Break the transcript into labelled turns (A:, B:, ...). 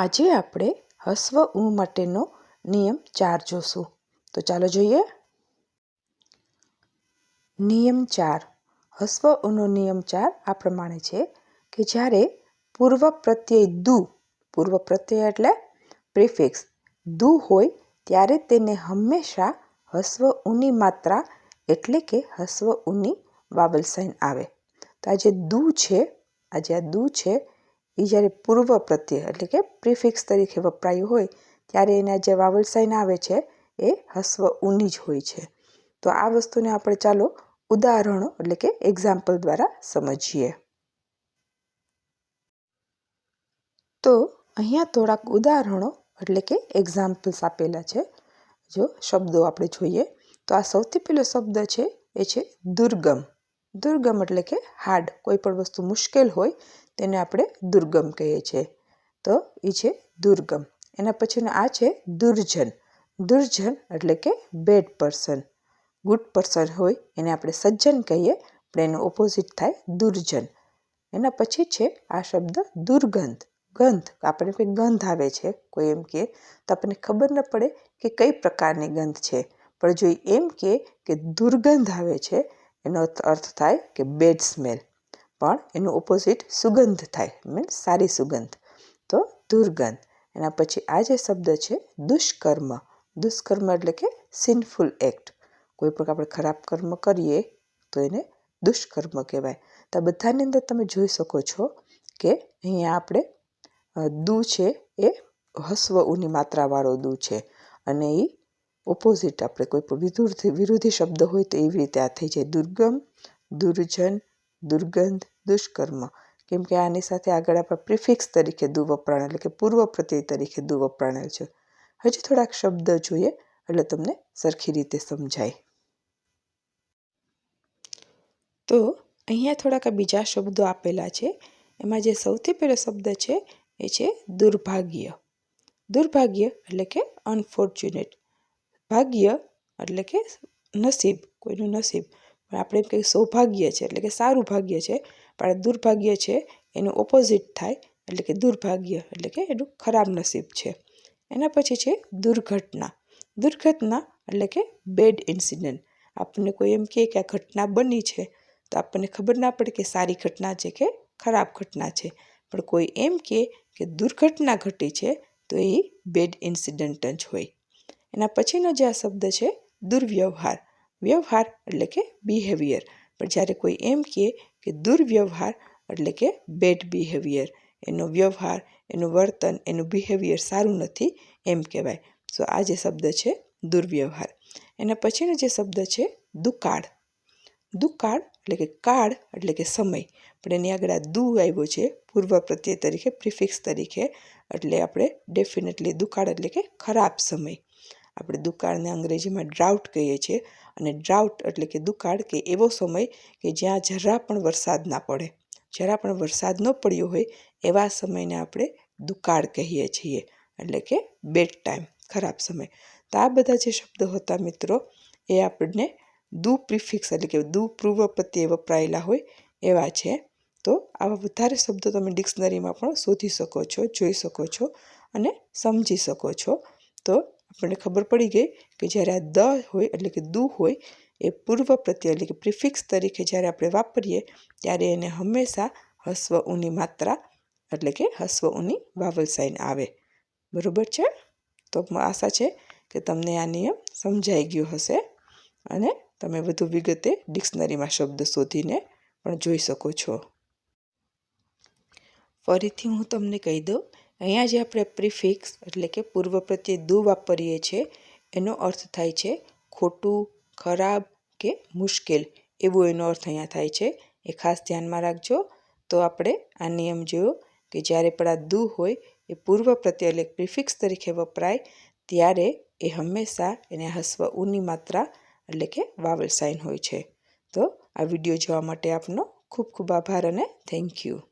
A: આજે આપણે હસ્વ ઉ માટેનો નિયમ ચાર જોશું. તો ચાલો જોઈએ. નિયમ ચાર. હસ્વ ઉનો નિયમ ચાર આ પ્રમાણે છે કે જ્યારે પૂર્વ પ્રત્યય દુ, પૂર્વ પ્રત્યય એટલે પ્રિફિક્સ, દુ હોય ત્યારે તેને હંમેશા હસ્વ ઉની માત્રા એટલે કે હસ્વ ઉની વાવલ સાઇન આવે. તો આ જે દુ છે, આ જે આ દુ છે એ જ્યારે પૂર્વ પ્રત્યય એટલે કે પ્રિફિક્સ તરીકે વપરાયું હોય, ત્યારે એના જે વાવલ સાઇન આવે છે, એ હસ્વ ઉની જ હોય છે. તો આ વસ્તુને આપણે ચાલો ઉદાહરણો એટલે કે એક્ઝામ્પલ દ્વારા સમજીએ. તો અહીંયા થોડાક ઉદાહરણો એટલે કે એક્ઝામ્પલ્સ આપેલા છે, જો શબ્દો આપણે જોઈએ. તો આ સૌથી પહેલો શબ્દ છે, એ છે દુર્ગમ. દુર્ગમ એટલે કે હાર્ડ કોઈ પણ વસ્તુ મુશ્કેલ હોય, તેને આપણે દુર્ગમ કહીએ છીએ. તો એ છે દુર્ગમ. એના પછીનું આ છે દુર્જન. દુર્જન એટલે કે બેડ પર્સન ગુડ પર્સન હોય, એને આપણે સજ્જન કહીએ, પણ એનું ઓપોઝિટ થાય દુર્જન. એના પછી છે આ શબ્દ દુર્ગંધ. ગંધ. આપણને કંઈ ગંધ આવે છે, કોઈ એમ કે, તો આપણને ખબર ન પડે કે કઈ પ્રકારની ગંધ છે. પણ જો એમ કે કે દુર્ગંધ આવે છે એનો અર્થ થાય કે બેડ સ્મેલ પણ એનું ઓપોઝિટ સુગંધ થાય મીન્સ સારી સુગંધ. તો દુર્ગંધ. એના પછી આ જે શબ્દ છે, દુષ્કર્મ. દુષ્કર્મ એટલે કે સિનફુલ એક્ટ કોઈ પણ આપણે ખરાબ કર્મ કરીએ, તો એને દુષ્કર્મ કહેવાય. તો આ બધાની અંદર તમે જોઈ શકો છો કે અહીંયા આપણે દુ છે એ હસ્વ ઉની માત્રાવાળો દુ છે. અને એ ઓપોઝિટ આપણે કોઈ પણ વિરુદ્ધ વિરોધી શબ્દ હોય તો એવી રીતે આ થઈ જાય. દુર્ગમ, દુર્જન, દુર્ગંધ, દુષ્કર્મ. કેમ કે આની સાથે આગળ આપણે પ્રિફિક્સ તરીકે દુ વપરાણ એટલે કે પૂર્વ પ્રત્યય તરીકે દુ વપરાણેલ છે. હજી થોડાક શબ્દ જોઈએ એટલે તમને સરખી રીતે સમજાય. તો અહીંયા થોડાક બીજા શબ્દો આપેલા છે. એમાં જે સૌથી પહેલો શબ્દ છે એ છે દુર્ભાગ્ય. દુર્ભાગ્ય એટલે કે અનફોર્ચ્યુનેટ ભાગ્ય એટલે કે નસીબ, કોઈનું નસીબ. પણ આપણે એમ કહીએ સૌભાગ્ય છે, એટલે કે સારું ભાગ્ય છે. પણ દુર્ભાગ્ય છે, એનું ઓપોઝિટ થાય, એટલે કે દુર્ભાગ્ય, એટલે કે એનું ખરાબ નસીબ છે. એના પછી છે દુર્ઘટના. દુર્ઘટના એટલે કે બેડ ઇન્સિડન્ટ આપણને કોઈ એમ કહે કે આ ઘટના બની છે, તો આપણને ખબર ના પડે કે સારી ઘટના છે કે ખરાબ ઘટના છે. પણ કોઈ એમ કહે કે દુર્ઘટના ઘટી છે, તો એ બેડ ઇન્સિડન્ટ જ હોય. એના પછીનો જે આ શબ્દ છે, દુર્વ્યવહાર. વ્યવહાર એટલે કે બિહેવિયર પણ જ્યારે કોઈ એમ કહે કે દુર્વ્યવહાર એટલે કે બેડ બિહેવિયર એનો વ્યવહાર, એનું વર્તન, એનું બિહેવિયર સારું નથી એમ કહેવાય. સો આ જે શબ્દ છે, દુર્વ્યવહાર. એના પછીનો જે શબ્દ છે, દુકાળ. દુકાળ એટલે કે કાળ એટલે કે સમય. પણ એની આગળ આ દુ આવ્યો છે, પૂર્વ પ્રત્યય તરીકે, પ્રિફિક્સ તરીકે. એટલે આપણે ડેફિનેટલી દુકાળ એટલે કે ખરાબ સમય. આપણે દુકાળને અંગ્રેજીમાં ડ્રાઉટ કહીએ છીએ. અને ડ્રાઉટ એટલે કે દુકાળ કે એવો સમય કે જ્યાં જરા પણ વરસાદ ના પડે. જરા પણ વરસાદ ન પડ્યો હોય એવા સમયને આપણે દુકાળ કહીએ છીએ. એટલે કે બેડ ટાઈમ ખરાબ સમય. તો આ બધા જે શબ્દો હતા મિત્રો, એ આપણને દુ પ્રિફિક્સ એટલે કે દુ પૂર્વ પ્રત્યે વપરાયેલા હોય એવા છે. તો આવા વધારે શબ્દો તમે ડિક્શનરીમાં પણ શોધી શકો છો, જોઈ શકો છો અને સમજી શકો છો. તો આપણને ખબર પડી ગઈ કે જ્યારે આ દ હોય એટલે કે દુ હોય, એ પૂર્વ પ્રત્યય એટલે કે પ્રિફિક્સ તરીકે જ્યારે આપણે વાપરીએ, ત્યારે એને હંમેશા હસ્વ ઉની માત્રા એટલે કે હસ્વ ઉની વાવલ સાઇન આવે. બરાબર છે? તો આશા છે કે તમને આ નિયમ સમજાઈ ગયો હશે અને તમે વધુ વિગતે ડિક્શનરીમાં શબ્દ શોધીને પણ જોઈ શકો છો. ફરીથી હું તમને કહી દઉં અહીંયા જે આપણે પ્રિફિક્સ એટલે કે પૂર્વ પ્રત્યે દુ વાપરીએ છીએ, એનો અર્થ થાય છે ખોટું, ખરાબ કે મુશ્કેલ. એવો એનો અર્થ અહીંયા થાય છે. એ ખાસ ધ્યાનમાં રાખજો. તો આપણે આ નિયમ જોયો કે જ્યારે પણ આ દુ હોય, એ પૂર્વ પ્રત્યે એટલે પ્રિફિક્સ તરીકે વપરાય, ત્યારે એ હંમેશા એને હસ્વ ઉની માત્રા એટલે કે વાવલ સાઇન હોય છે. તો આ વીડિયો જોવા માટે આપનો ખૂબ ખૂબ આભાર અને થેન્ક યુ.